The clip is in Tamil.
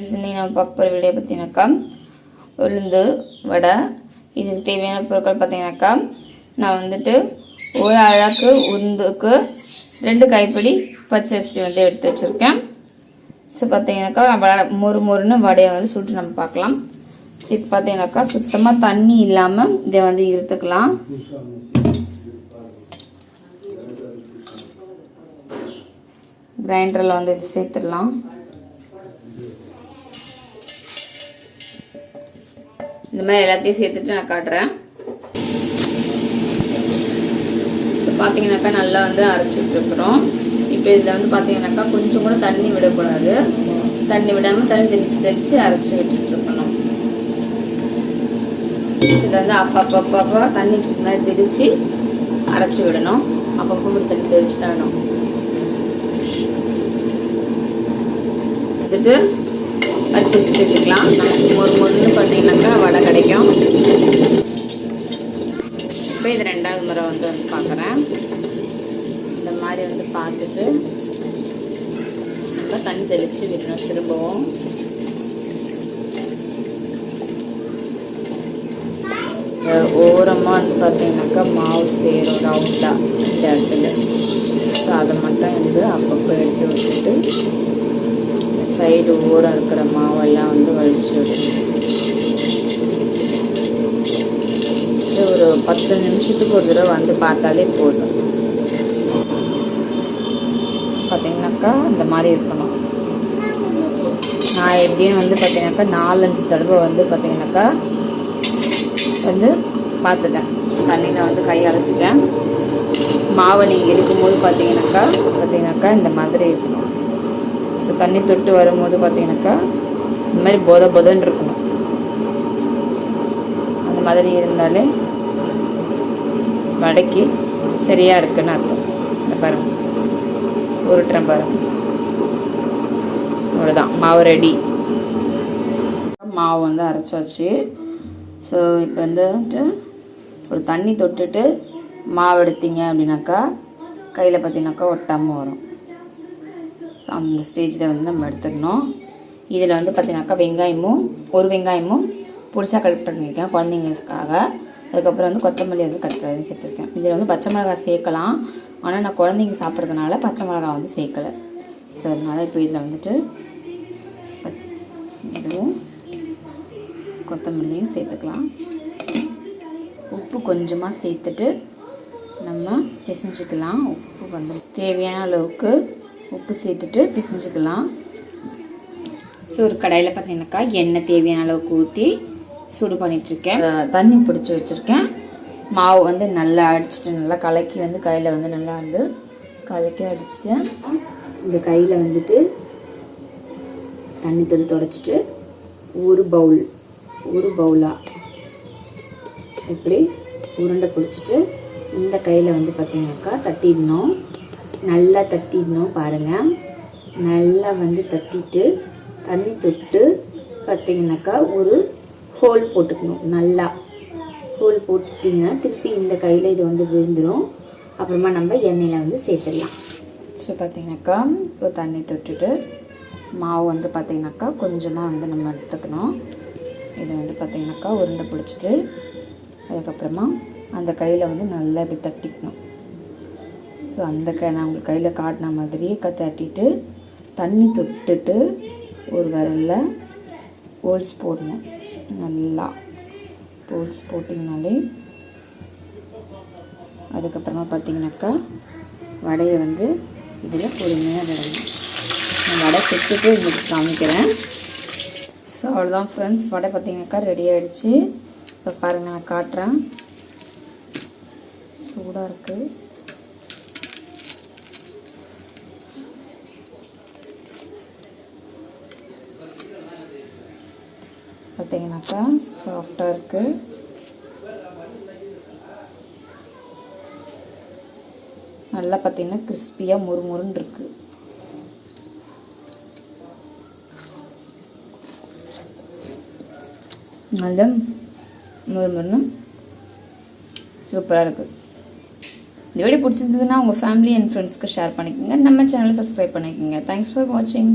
இன்னைக்கு நம்ம பார்க்க போகிற வீடியோ பார்த்தீங்கன்னாக்கா உளுந்து வடை இதுக்கு தேவையான பொருட்கள் பார்த்தீங்கன்னாக்கா நான் வந்துட்டு ஒரு அழகு உளுந்துக்கு ரெண்டு கைப்பிடி பச்சரிசி வந்து எடுத்து வச்சுருக்கேன். ஸோ பார்த்தீங்கன்னாக்கா வடை மொறு மொறுன்னு வடையை வந்து சுட்டு நம்ம பார்க்கலாம். ஸோ இப்போ பார்த்தீங்கன்னாக்கா சுத்தமாக தண்ணி இல்லாமல் இதை வந்து இருத்துக்கலாம். கிரைண்டரில் வந்து இது சேர்த்துடலாம். இந்த மாதிரி எல்லாத்தையும் சேர்த்துட்டு நான் காட்டுறேன். ஸோ பார்த்தீங்கன்னாக்கா நல்லா வந்து அரைச்சிட்ருக்குறோம். இப்போ இதில் வந்து பார்த்தீங்கன்னாக்கா கொஞ்சம் கூட தண்ணி விடக்கூடாது. தண்ணி விடாமல் தண்ணி தெளித்து தெளித்து அரைச்சி விட்டுட்ருக்கணும். இதை வந்து அப்பப்போ அப்பப்போ தண்ணி முன்னாடி தெளித்து அரைச்சி விடணும். அப்பப்போ தண்ணி தெளித்து தான் வேணும் எடுத்துட்டு சேர்த்துக்கலாம் ஒரு மொறுன்னு பார்த்தீங்கன்னாக்கா வடை கிடைக்கும். இப்போ இது ரெண்டாவது முறை வந்து வந்து பார்க்குறேன். இந்த மாதிரி வந்து பார்த்துட்டு நம்ம தண்ணி தெளித்து விடணும் திரும்பவும். ஓரமாக வந்து பார்த்தீங்கன்னாக்கா மாவு சேரும் ரவுண்டாக இந்த இடத்துல. ஸோ அதை மட்டும் வந்து அப்பப்போ எடுத்து விட்டுட்டு சைடு ஓரம் இருக்கிற மாவெல்லாம் வந்து வலிச்சு விடணும் ஒரு பத்து நிமிஷத்துக்கு ஒரு தடவை வந்து பார்த்தாலே போதும். பார்த்தீங்கன்னாக்கா இந்த மாதிரி இருக்கணும். நான் எப்படியும் வந்து பார்த்தீங்கன்னாக்கா நாலஞ்சு தடவை வந்து பார்த்தீங்கன்னாக்கா வந்து பார்த்துட்டேன். தண்ணியில் வந்து கை அலசிட்டேன். மாவை நீங்கள் எடுக்கும்போது பார்த்தீங்கன்னாக்கா பார்த்தீங்கன்னாக்கா இந்த மாதிரி இருக்கணும். ஸோ தண்ணி தொட்டு வரும்போது பார்த்தீங்கன்னாக்கா இந்த மாதிரி பொத பொதன்னு இருக்கணும். அந்த மாதிரி இருந்தாலே வடைக்கு சரியாக இருக்குன்னு அர்த்தம். இந்த பாருங்க. உருட்டுறேன் பாருங்க. அவ்வளோதான் மாவு ரெடி மாவு வந்து அரைச்சாச்சு. ஸோ இப்போ வந்துட்டு ஒரு தண்ணி தொட்டுட்டு மாவு எடுத்தீங்க அப்படின்னாக்கா கையில் பார்த்தீங்கன்னாக்கா ஒட்டாமல் வரும். ஸோ அந்த ஸ்டேஜில் வந்து நம்ம எடுத்துக்கணும் இதில் வந்து பார்த்தீங்கன்னாக்கா வெங்காயமும் ஒரு வெங்காயமும் புதுசாக கட் பண்ணியிருக்கேன் குழந்தைங்களுக்காக. அதுக்கப்புறம் வந்து கொத்தமல்லி வந்து கட் பண்ணி சேர்த்துருக்கேன். இதில் வந்து பச்சை மிளகாய் சேர்க்கலாம். ஆனால் நான் குழந்தைங்க சாப்பிட்றதுனால பச்சை மிளகாய் வந்து சேர்க்கலை. ஸோ அதனால் இப்போ இதில் வந்துட்டு இதுவும் கொத்தமல்லியும் சேர்த்துக்கலாம். உப்பு கொஞ்சமாக சேர்த்துட்டு நம்ம பிசைஞ்சிக்கலாம். உப்பு வந்து தேவையான அளவுக்கு உப்பு சேர்த்துட்டு பிசைஞ்சுக்கலாம். ஸோ ஒரு கடாயில் பார்த்தீங்கன்னாக்கா எண்ணெய் தேவையான அளவுக்கு ஊற்றி சூடு பண்ணிகிட்ருக்கேன் தண்ணி பிடிச்சி வச்சுருக்கேன். மாவு வந்து நல்லா அடிச்சிட்டு நல்லா கலக்கி வந்து கையில் வந்து நல்லா வந்து கலக்கி அடிச்சிட்டேன். இந்த கையில் வந்துட்டு தண்ணி தொட்டு தொடச்சிட்டு ஒரு பவுல் ஒரு பவுலாக இப்படி உருண்டை பிடிச்சிட்டு இந்த கையில் வந்து பார்த்தீங்கன்னாக்கா தட்டிடணும். நல்லா தட்டிடணும் பாருங்கள் நல்லா வந்து தட்டிட்டு தண்ணி தொட்டு பார்த்தீங்கன்னாக்கா ஒரு ஹோல் போட்டுக்கணும். நல்லா ஹோல் போட்டுட்டிங்கன்னா திருப்பி இந்த கையில் இது வந்து விழுந்துடும் அப்புறமா நம்ம எண்ணெயில் வந்து சேர்த்துடலாம். ஸோ பார்த்திங்கனாக்கா இப்போ தண்ணி தொட்டுட்டு மாவு வந்து பார்த்திங்கனாக்கா கொஞ்சமாக வந்து நம்ம எடுத்துக்கணும். இதை வந்து பார்த்திங்கனாக்கா உருண்டை பிடிச்சிட்டு அதுக்கப்புறமா அந்த கையில் வந்து நல்லா இப்படி தட்டிக்கணும். ஸோ அந்த க நான் உங்களுக்கு கையில் காட்டின மாதிரியே க தட்டிட்டு தண்ணி தொட்டுட்டு ஒரு விரலில் ஹோல்ஸ் போடணும். நல்லா ஹோல்ஸ் போட்டிங்கனாலே அதுக்கப்புறமா பார்த்தீங்கன்னாக்கா வடையை வந்து இதில் பொறுமையாக விடணும். நான் வடை சுட்டுட்டு உங்களுக்கு காமிக்கிறேன். ஸோ அவ்வளோதான் ஃப்ரெண்ட்ஸ் வடை பார்த்தீங்கன்னாக்கா ரெடி ஆகிடுச்சு இப்போ பாருங்கள் நான் காட்டுறேன். சூடாக இருக்குது பார்த்தீங்கன்னாக்கா சாஃப்டாக இருக்குது நல்லா பார்த்தீங்கன்னா கிறிஸ்பியாக முறுமுறுன்னு இருக்குது நல்லா முறுமுறுன்னு சூப்பராக இருக்குது இந்த வீடியோ பிடிச்சிருந்ததுன்னா உங்கள் ஃபேமிலி அண்ட் ஃப்ரெண்ட்ஸ்க்கு ஷேர் பண்ணிக்கோங்க. நம்ம சேனலை சப்ஸ்கிரைப் பண்ணிக்கோங்க. தேங்க்ஸ் ஃபார் வாட்சிங்